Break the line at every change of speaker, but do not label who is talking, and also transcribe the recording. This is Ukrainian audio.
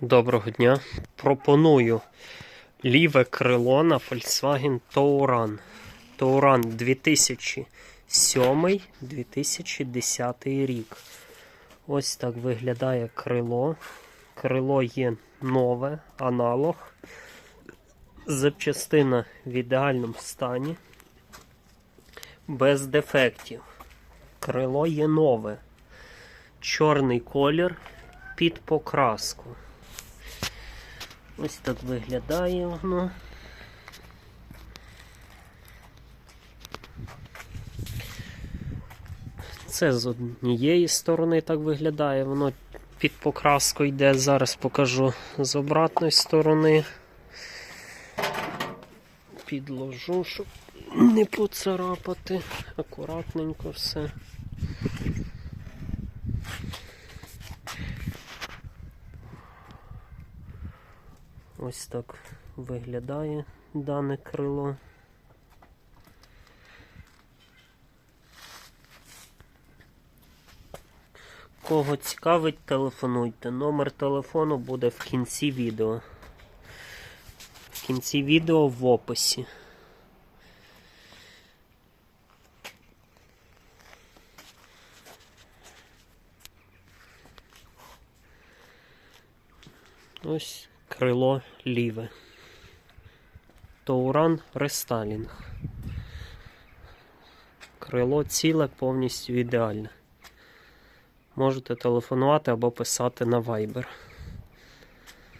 Доброго дня. Пропоную ліве крило на Volkswagen Touran. Touran 2007-2010 рік. Ось так виглядає крило. Крило є нове, аналог. Запчастина в ідеальному стані. Без дефектів. Крило є нове. Чорний колір під покраску. Ось так виглядає воно. Це з однієї сторони так виглядає, воно під покраску йде. Зараз покажу з обратної сторони. Підложу, щоб не поцарапати. Акуратненько все. Ось так виглядає дане крило. Кого цікавить, телефонуйте. Номер телефону буде в кінці відео. В кінці відео в описі. Ось крило ліве. Тауран рестайлінг. Крило ціле повністю ідеальне. Можете телефонувати або писати на Viber.